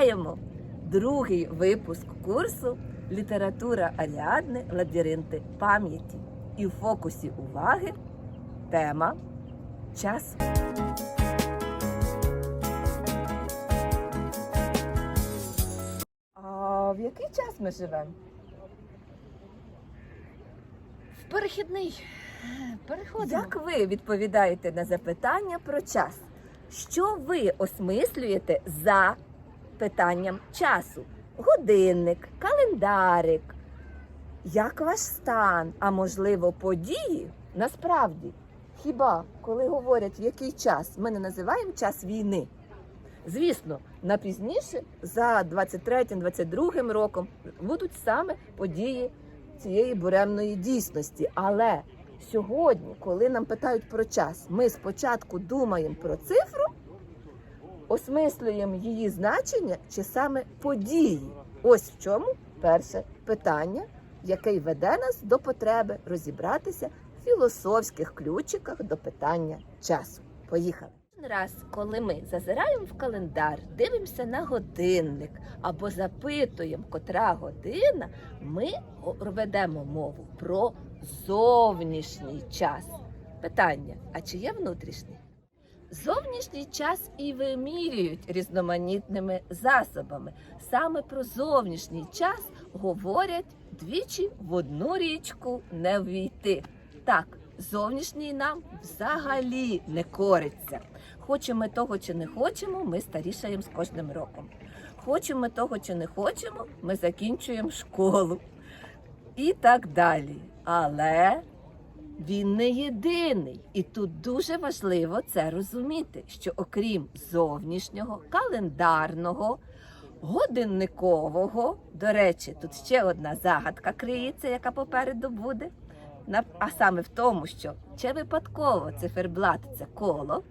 Вітаємо! Другий випуск курсу Література Аріадни Лабіринти пам'яті. І в фокусі уваги тема час. А в який час ми живемо? В перехідний. Переходимо. Як ви відповідаєте на запитання про час? Що ви осмислюєте за питанням часу? Годинник, календарик. Як ваш стан, а можливо, події? Насправді, хіба коли говорять в який час, ми не називаємо час війни? Звісно, на пізніше, за 23-22 роком, будуть саме події цієї буремної дійсності. Але сьогодні, коли нам питають про час, ми спочатку думаємо про цифру, осмислюємо її значення чи саме події. Ось в чому перше питання, яке веде нас до потреби розібратися в філософських ключиках до питання часу. Поїхали. Раз, коли ми зазираємо в календар, дивимося на годинник або запитуємо, котра година, ми ведемо мову про зовнішній час. Питання: а чи є внутрішній? Зовнішній час і вимірюють різноманітними засобами. Саме про зовнішній час говорять двічі в одну річку не ввійти. Так, зовнішній нам взагалі не кориться. Хочемо ми того чи не хочемо, ми старішаємо з кожним роком. Хочемо ми того чи не хочемо, ми закінчуємо школу і так далі. Але він не єдиний, і тут дуже важливо це розуміти, що окрім зовнішнього, календарного, годинникового, до речі, тут ще одна загадка криється, яка попереду буде. А саме в тому, що чи випадково циферблат це коло,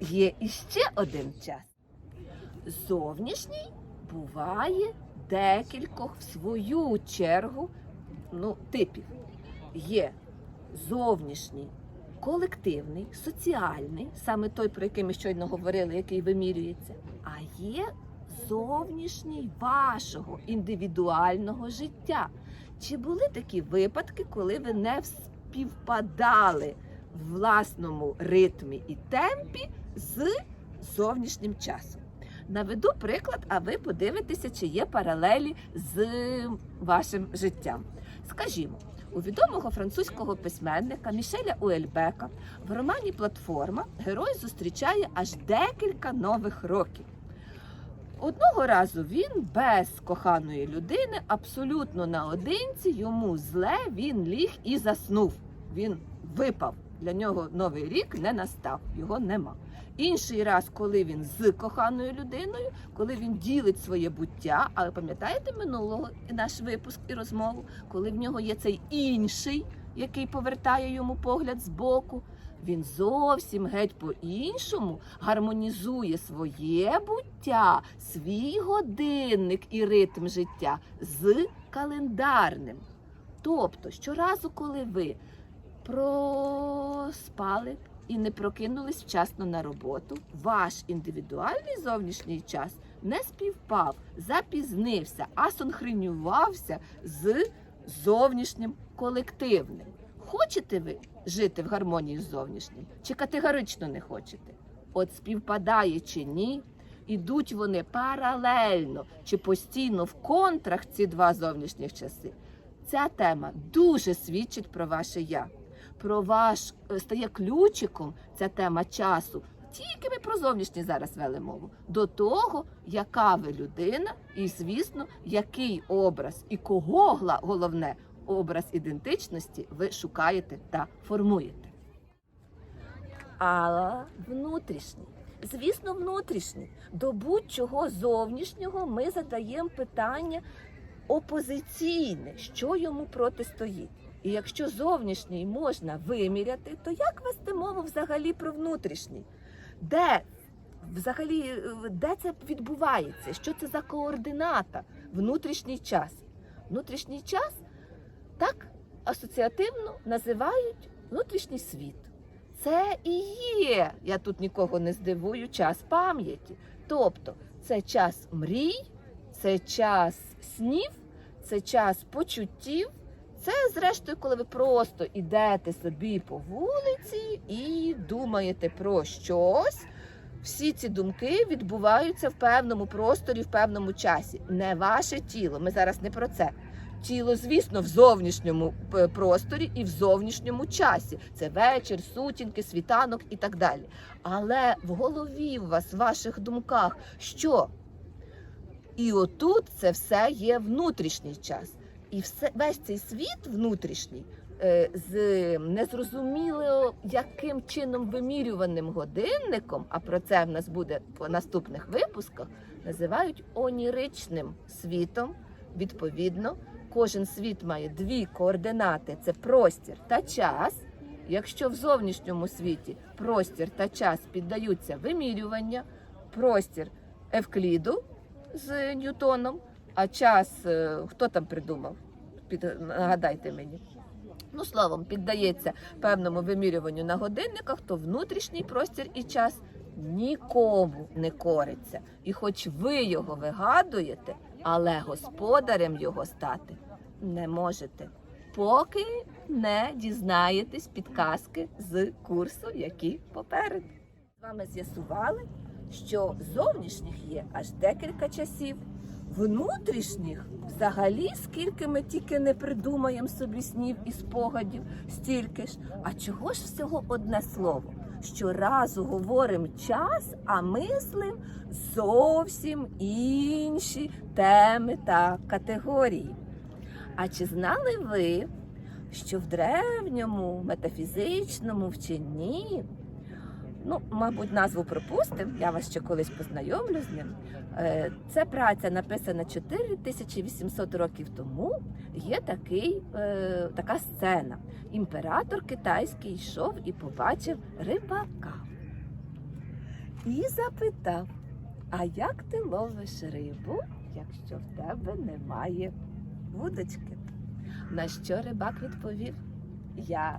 є іще один час. Зовнішній буває декількох в свою чергу ну, типів. Є зовнішній, колективний, соціальний, саме той, про який ми щойно говорили, який вимірюється, а є зовнішній вашого індивідуального життя. Чи були такі випадки, коли ви не співпадали в власному ритмі і темпі з зовнішнім часом? Наведу приклад, а ви подивитеся, чи є паралелі з вашим життям. Скажімо, у відомого французького письменника Мішеля Уельбека в романі Платформа герой зустрічає аж декілька нових років. Одного разу він без коханої людини, абсолютно наодинці, йому зле, він ліг і заснув. Він випав. Для нього новий рік не настав, його нема. Інший раз, коли він з коханою людиною, коли він ділить своє буття, але пам'ятаєте минулого наш випуск і розмову, коли в нього є цей інший, який повертає йому погляд збоку, він зовсім геть по-іншому гармонізує своє буття, свій годинник і ритм життя з календарним. Тобто, щоразу, коли ви проспали і не прокинулись вчасно на роботу, ваш індивідуальний зовнішній час не співпав, запізнився, асонхронювався з зовнішнім колективним. Хочете ви жити в гармонії з зовнішнім, чи категорично не хочете? От співпадає чи ні, ідуть вони паралельно чи постійно в контрах ці два зовнішніх часи. Ця тема дуже свідчить про ваше я. Про ваш е, стає ключиком ця тема часу. Тільки ми про зовнішнє зараз вели мову до того, яка ви людина, і звісно, який образ і кого головне образ ідентичності ви шукаєте та формуєте. А внутрішній. Звісно, внутрішній. До будь-чого зовнішнього ми задаємо питання опозиційне, що йому протистоїть. І якщо зовнішній можна виміряти, то як вести мову взагалі про внутрішній? Де взагалі е, де це відбувається? Що це за координата? Внутрішній час. Внутрішній час так асоціативно називають внутрішній світ. Це і є, я тут нікого не здивую, час пам'яті. Тобто це час мрій, це час снів, це час почуттів. Це, зрештою, коли ви просто йдете собі по вулиці і думаєте про щось. Всі ці думки відбуваються в певному просторі, в певному часі. Не ваше тіло. Ми зараз не про це. Тіло, звісно, в зовнішньому е, просторі і в зовнішньому часі. Це вечір, сутінки, світанок і так далі. Але в голові у вас, в ваших думках, що? І отут це все є внутрішній час. І все, весь цей світ внутрішній е, з незрозуміло яким чином вимірюваним годинником, а про це в нас буде по наступних випусках, називають оніричним світом. Відповідно, кожен світ має дві координати: це простір та час. Якщо в зовнішньому світі простір та час піддаються вимірювання, простір Евкліду з Ньютоном, а час е, хто там придумав? Під, нагадайте мені. Ну, словом, піддається певному вимірюванню на годинниках, то внутрішній простір і час нікому не кориться. І хоч ви його вигадуєте, але господарем його стати не можете, поки не дізнаєтесь підказки з курсу, які попереду. З вами з'ясували, що зовнішніх є аж декілька часів. Внутрішніх взагалі, скільки ми тільки не придумаємо собі снів і спогадів, стільки ж. А чого ж всього одне слово? Щоразу говоримо час, а мислим зовсім інші теми та категорії. А чи знали ви, що в древньому метафізичному вченні, ну, мабуть, назву пропустимо, я вас ще колись познайомлю з ним. Це праця написана 4800 років тому. Є такий, е, така сцена. Імператор китайський йшов і побачив рибака. І запитав: А як ти ловиш рибу, якщо в тебе немає вудочки? На що рибак відповів: Я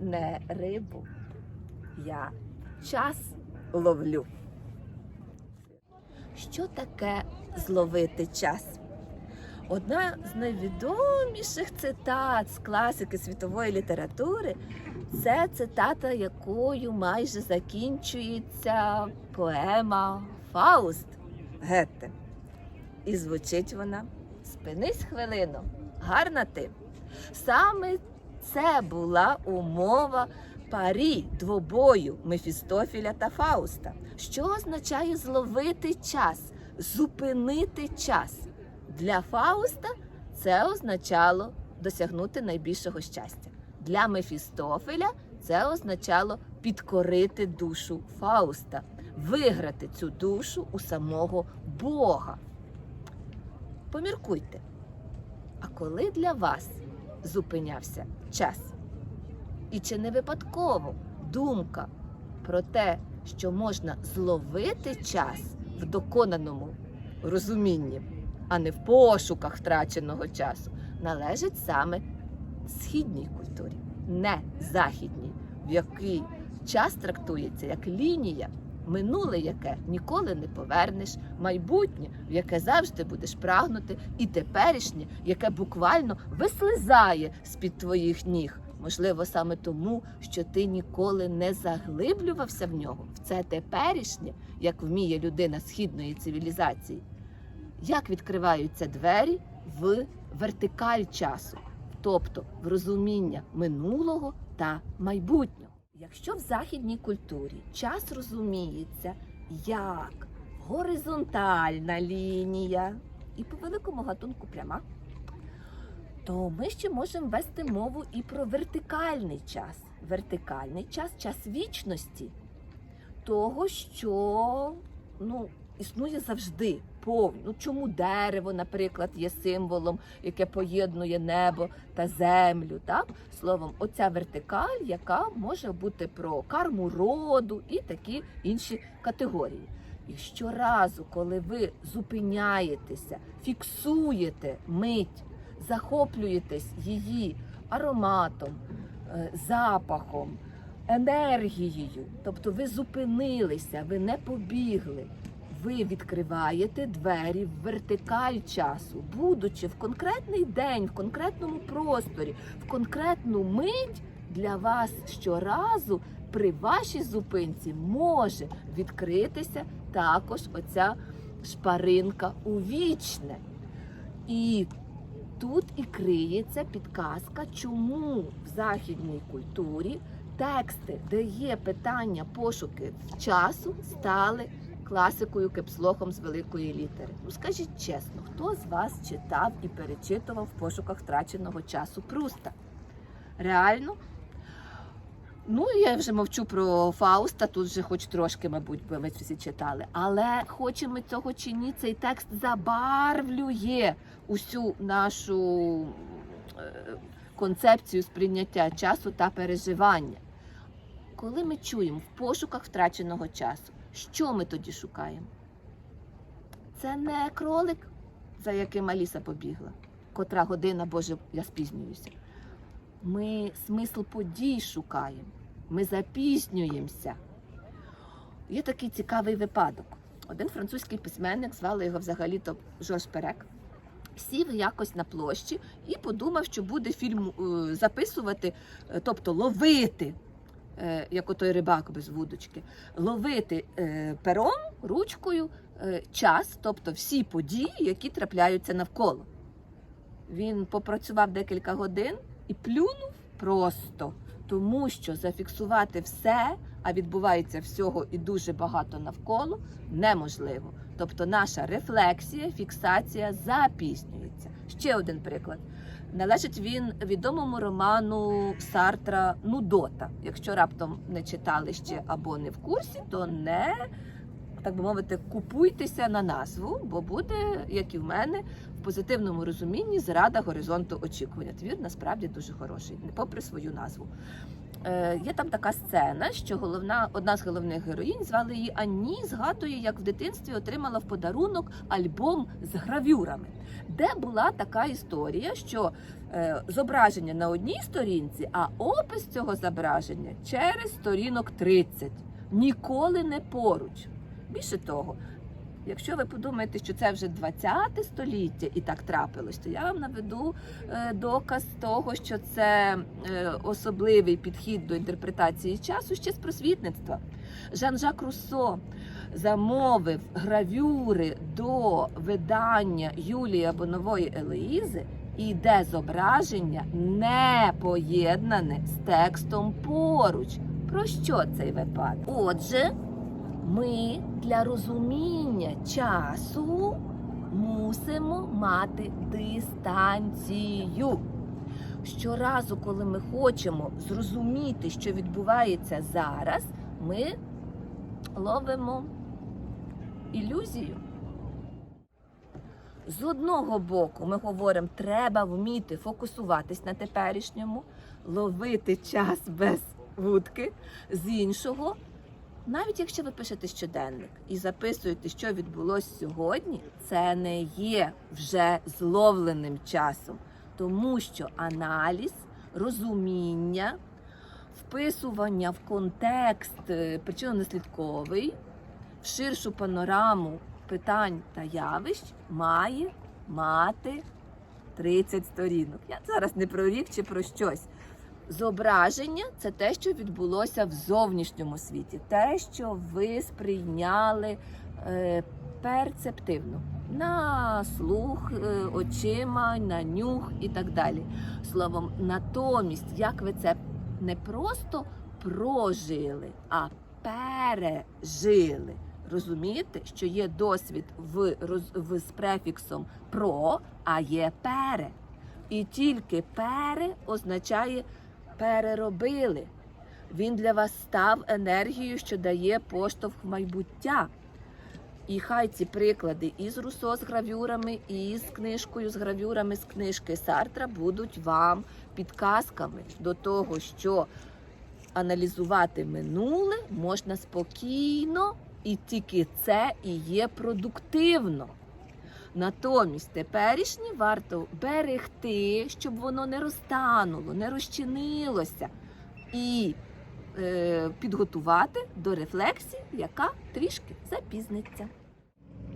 не рибу, я час ловлю. Що таке зловити час? Одна з найвідоміших цитат з класики світової літератури це цитата, якою майже закінчується поема Фауст Гетте. І звучить вона: Спинись хвилину, гарна ти. Саме це була умова парі двобою Мефістофіля та Фауста. Що означає зловити час, зупинити час? Для Фауста це означало досягнути найбільшого щастя. Для Мефістофеля це означало підкорити душу Фауста, виграти цю душу у самого Бога. Поміркуйте. А коли для вас зупинявся час? І чи не випадково думка про те, що можна зловити час в доконаному розумінні, а не в пошуках втраченого часу, належить саме східній культурі, не західній, в якій час трактується як лінія, минуле, яке ніколи не повернеш, майбутнє, в яке завжди будеш прагнути, і теперішнє, яке буквально вислизає з-під твоїх ніг. Можливо, саме тому, що ти ніколи не заглиблювався в нього, в це теперішнє, як вміє людина східної цивілізації. Як відкриваються двері в вертикаль часу, тобто в розуміння минулого та майбутнього. Якщо в західній культурі час розуміється як горизонтальна лінія і по великому гатунку пряма, то ми ще можемо вести мову і про вертикальний час. Вертикальний час час вічності, того, що ну, існує завжди. Повно. Ну, чому дерево, наприклад, є символом, яке поєднує небо та землю. Так? Словом, оця вертикаль, яка може бути про карму роду і такі інші категорії. І щоразу, коли ви зупиняєтеся, фіксуєте мить, захоплюєтесь її ароматом, е, запахом, енергією, тобто ви зупинилися, ви не побігли, ви відкриваєте двері в вертикаль часу, будучи в конкретний день, в конкретному просторі, в конкретну мить для вас щоразу при вашій зупинці може відкритися також оця шпаринка у вічне. І тут і криється підказка, чому в західній культурі тексти, де є питання пошуки часу, стали класикою кепслохом з великої літери. Ну скажіть чесно, хто з вас читав і перечитував в пошуках втраченого часу Пруста? Реально? Ну, я вже мовчу про Фауста, тут вже хоч трошки, мабуть, ми всі читали. Але хочемо цього чи ні, цей текст забарвлює усю нашу е, концепцію сприйняття часу та переживання. Коли ми чуємо в пошуках втраченого часу, що ми тоді шукаємо? Це не кролик, за яким Аліса побігла, котра година, Боже, я спізнююся. Ми смисл подій шукаємо, ми запізнюємося. Є такий цікавий випадок. Один французький письменник, звали його взагалі-то Жорж Перек, сів якось на площі і подумав, що буде фільм е, записувати, е, тобто ловити, е, як отой рибак без вудочки, ловити пером, ручкою час, тобто всі події, які трапляються навколо. Він попрацював декілька годин і плюнув просто, тому що зафіксувати все, а відбувається всього і дуже багато навколо, неможливо. Тобто наша рефлексія, фіксація запізнюється. Ще один приклад. Належить він відомому роману Сартра Нудота. Якщо раптом не читали ще або не в курсі, то не так би мовити, купуйтеся на назву, бо буде, як і в мене, в позитивному розумінні зрада горизонту очікування. Твір насправді дуже хороший, не попри свою назву. Е, є там така сцена, що головна одна з головних героїнь звали її Анні, згадує, як в дитинстві отримала в подарунок альбом з гравюрами, де була така історія, що е, зображення на одній сторінці, а опис цього зображення через сторінок 30. Ніколи не поруч. Більше того, якщо ви подумаєте, що це вже 20 століття і так трапилось, то я вам наведу е, доказ того, що це е, особливий підхід до інтерпретації часу ще з просвітництва. Жан-Жак Руссо замовив гравюри до видання Юлії або Нової Елеїзи, і де зображення не поєднане з текстом поруч. Про що цей випадок? Отже, ми для розуміння часу мусимо мати дистанцію. Щоразу, коли ми хочемо зрозуміти, що відбувається зараз, ми ловимо ілюзію. З одного боку, ми говоримо, треба вміти фокусуватись на теперішньому, ловити час без вудки. З іншого, навіть якщо ви пишете щоденник і записуєте, що відбулося сьогодні, це не є вже зловленим часом, тому що аналіз, розуміння, вписування в контекст е, причинно-наслідковий, в ширшу панораму питань та явищ має мати 30 сторінок. Я зараз не про рік чи про щось. Зображення це те, що відбулося в зовнішньому світі, те, що ви сприйняли е, перцептивно на слух, е, очима, на нюх і так далі. Словом, натомість, як ви це не просто прожили, а пережили. Розумієте, що є досвід в, роз, в з префіксом про, а є пере. І тільки пере означає переробили. Він для вас став енергією, що дає поштовх в майбуття. І хай ці приклади із Русо з гравюрами, і з книжкою з гравюрами з книжки Сартра будуть вам підказками до того, що аналізувати минуле можна спокійно, і тільки це і є продуктивно. Натомість теперішнє варто берегти, щоб воно не розтануло, не розчинилося, і е, підготувати до рефлексії, яка трішки запізниться.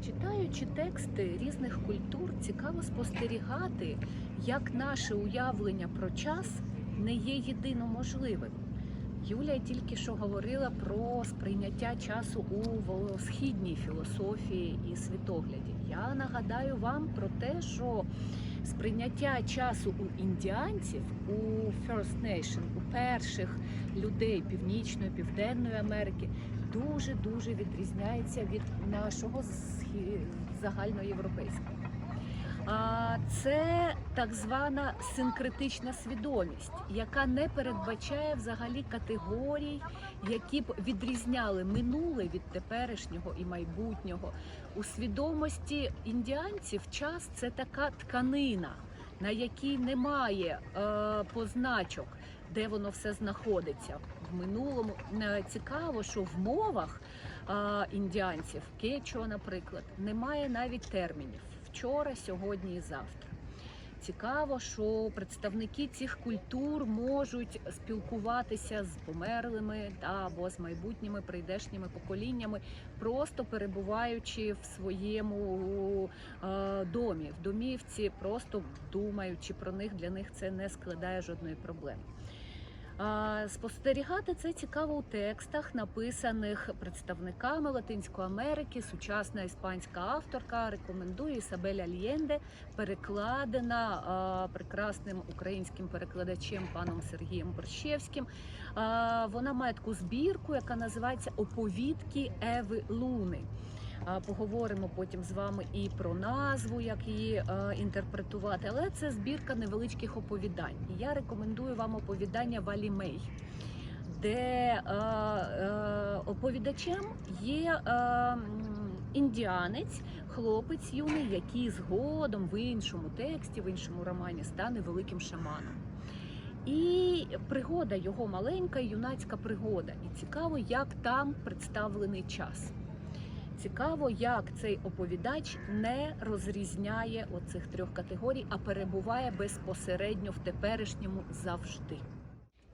Читаючи тексти різних культур, цікаво спостерігати, як наше уявлення про час не є єдино можливим. Юлія тільки що говорила про сприйняття часу у східній філософії і світогляді. Я нагадаю вам про те, що сприйняття часу у індіанців, у First Nation, у перших людей Північної, Південної Америки дуже дуже відрізняється від нашого загальноєвропейського. Це так звана синкретична свідомість, яка не передбачає взагалі категорій, які б відрізняли минуле від теперішнього і майбутнього. У свідомості індіанців час це така тканина, на якій немає е, позначок, де воно все знаходиться. В минулому Е, цікаво, що в мовах е, індіанців, кечуа, наприклад, немає навіть термінів вчора, сьогодні і завтра. Цікаво, що представники цих культур можуть спілкуватися з померлими та або з майбутніми прийдешніми поколіннями, просто перебуваючи в своєму е, домі, в домівці, просто думаючи про них, для них це не складає жодної проблеми. Спостерігати це цікаво у текстах, написаних представниками Латинської Америки. Сучасна іспанська авторка рекомендує Ісабель Альєнде, перекладена прекрасним українським перекладачем паном Сергієм Борщевським. Вона має таку збірку, яка називається Оповідки Еви Луни. Поговоримо потім з вами і про назву, як її е, інтерпретувати. Але це збірка невеличких оповідань. Я рекомендую вам оповідання Валі Мей, де е, е, оповідачем є індіанець, хлопець юний, який згодом в іншому тексті, в іншому романі стане великим шаманом. І пригода його маленька юнацька пригода. І цікаво, як там представлений час. Цікаво, як цей оповідач не розрізняє оцих трьох категорій, а перебуває безпосередньо в теперішньому завжди.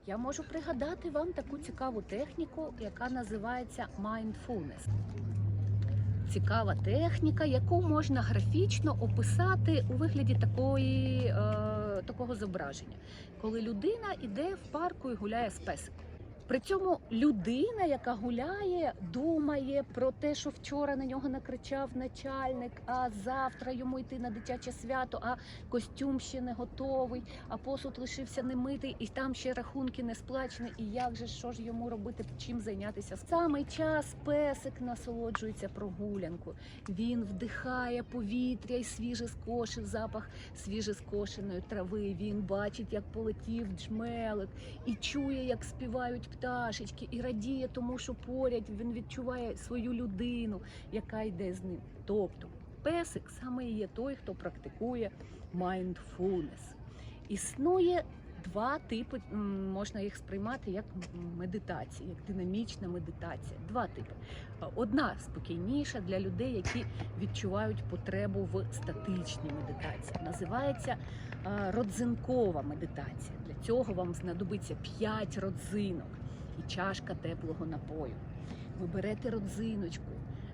Я можу пригадати вам таку цікаву техніку, яка називається mindfulness. Цікава техніка, яку можна графічно описати у вигляді такої, е, такого зображення, коли людина йде в парку і гуляє з песиком. При цьому людина, яка гуляє, думає про те, що вчора на нього накричав начальник, а завтра йому йти на дитяче свято, а костюм ще не готовий, а посуд лишився немитий, і там ще рахунки не сплачені. І як же що ж йому робити, чим зайнятися? В самий час песик насолоджується прогулянку. Він вдихає повітря і свіже скошив запах свіже скошеної трави. Він бачить, як полетів джмелик, і чує, як співають пташечки, і радіє тому, що поряд він відчуває свою людину, яка йде з ним. Тобто песик саме є той, хто практикує mindfulness. Існує два типи, можна їх сприймати як м, медитації, як динамічна медитація. Два типи. Одна спокійніша для людей, які відчувають потребу в статичній медитації. Називається е, родзинкова медитація. Для цього вам знадобиться 5 родзинок і чашка теплого напою. Ви берете родзиночку,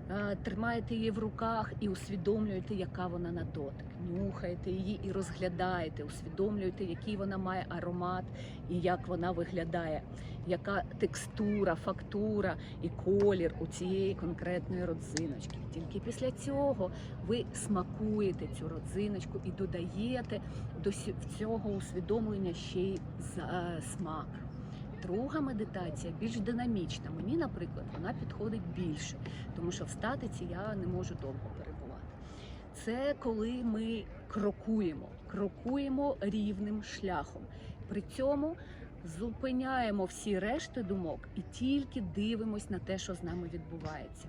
е, тримаєте її в руках і усвідомлюєте, яка вона на дотик. Нюхаєте її і розглядаєте, усвідомлюєте, який вона має аромат і як вона виглядає, яка текстура, фактура і колір у цієї конкретної родзиночки. Тільки після цього ви смакуєте цю родзиночку і додаєте до цього усвідомлення ще й смак. Друга медитація більш динамічна. Мені, наприклад, вона підходить більше, тому що в статиці я не можу довго перебувати. Це коли ми крокуємо, крокуємо рівним шляхом. При цьому зупиняємо всі решти думок і тільки дивимось на те, що з нами відбувається.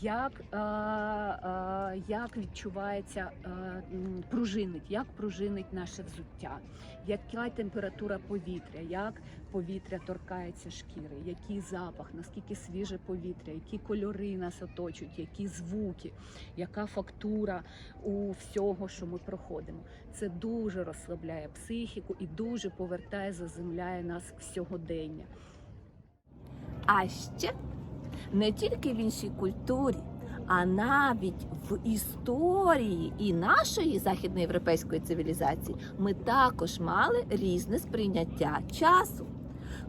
Як, е, е, як відчувається е, пружинить, як пружинить наше взуття, яка температура повітря, як повітря торкається шкіри, який запах, наскільки свіже повітря, які кольори нас оточують, які звуки, яка фактура у всього, що ми проходимо. Це дуже розслабляє психіку і дуже повертає, заземляє нас в сьогодення. А ще не тільки в іншій культурі, А навіть в історії і нашої західноєвропейської цивілізації ми також мали різне сприйняття часу.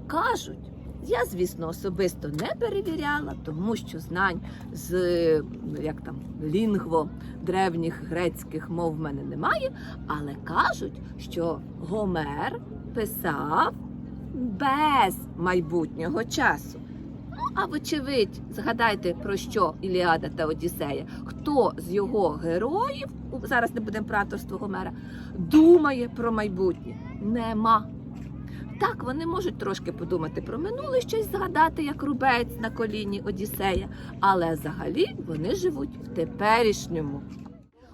Кажуть, я, звісно, особисто не перевіряла, тому що знань з ну, як там лінгво древніх грецьких мов в мене немає, але кажуть, що Гомер писав без майбутнього часу. Ну, а вочевидь, згадайте про що Іліада та Одіссея. Хто з його героїв, зараз не будемо про авторство Гомера, думає про майбутнє? Нема. Так, вони можуть трошки подумати про минуле, щось згадати, як рубець на коліні Одіссея, але взагалі вони живуть в теперішньому.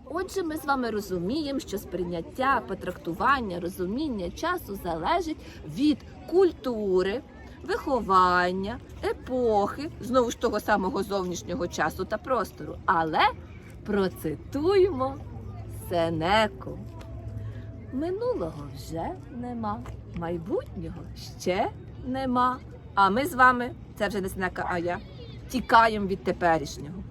Отже, ми з вами розуміємо, що сприйняття, потрактування, розуміння часу залежить від культури, виховання, епохи, знову ж того самого зовнішнього часу та простору. Але процитуємо Сенеку. Минулого вже нема, майбутнього ще нема. А ми з вами, це вже не Сенека, а я, тікаємо від теперішнього.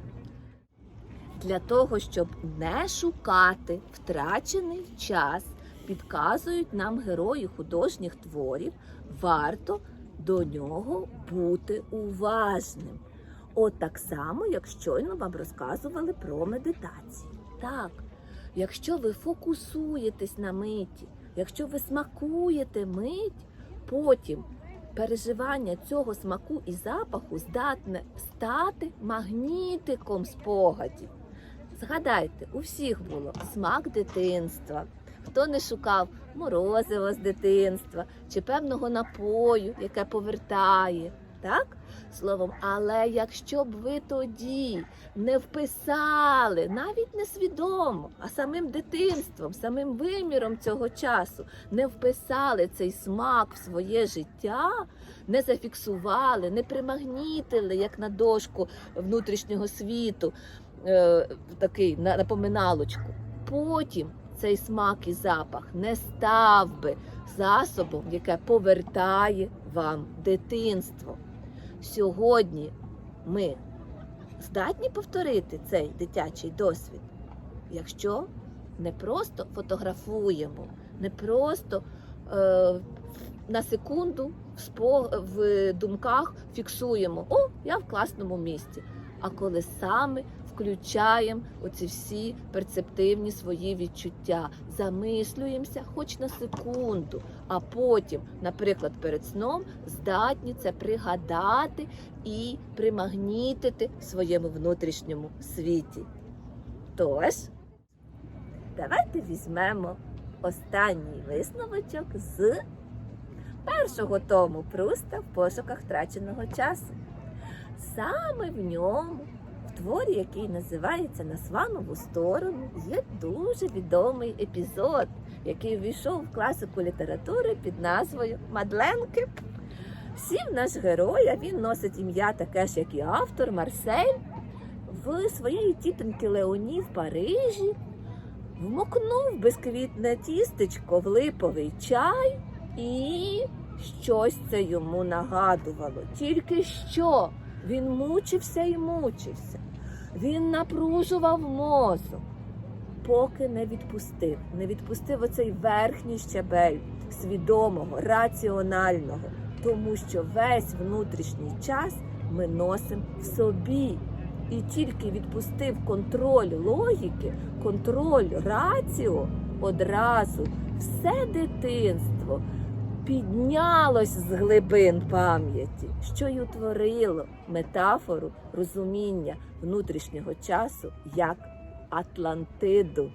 Для того, щоб не шукати втрачений час, підказують нам герої художніх творів, варто до нього бути уважним. От так само, як щойно вам розказували про медитацію. Так, якщо ви фокусуєтесь на миті, якщо ви смакуєте мить, потім переживання цього смаку і запаху здатне стати магнітиком спогадів. Згадайте, у всіх було смак дитинства. Хто не шукав морозиво з дитинства чи певного напою, яке повертає, так? Словом, але якщо б ви тоді не вписали, навіть не свідомо, а самим дитинством, самим виміром цього часу, не вписали цей смак в своє життя, не зафіксували, не примагнітили, як на дошку внутрішнього світу, е, такий на- напоминалочку. Потім цей смак і запах не став би засобом, яке повертає вам дитинство. Сьогодні ми здатні повторити цей дитячий досвід, якщо не просто фотографуємо, не просто е, на секунду в, думках фіксуємо, о, я в класному місці. А коли саме включаємо оці всі перцептивні свої відчуття, замислюємося хоч на секунду, а потім, наприклад, перед сном здатні це пригадати і примагнітити в своєму внутрішньому світі. Тож, давайте візьмемо останній висновочок з першого тому Пруста в пошуках втраченого часу. Саме в ньому, творі, який називається На сванову сторону, є дуже відомий епізод, який увійшов в класику літератури під назвою Мадленки. Сів наш герой, а він носить ім'я таке ж, як і автор Марсель, в своєї тітоньки Леоні в Парижі, вмокнув безквітне тістечко в липовий чай, і щось це йому нагадувало. Тільки що він мучився і мучився. Він напружував мозок, поки не відпустив, не відпустив оцей верхній щабель свідомого, раціонального, тому що весь внутрішній час ми носимо в собі. І тільки відпустив контроль логіки, контроль раціо, одразу все дитинство піднялось з глибин пам'яті, що й утворило метафору розуміння внутрішнього часу як Атлантиду.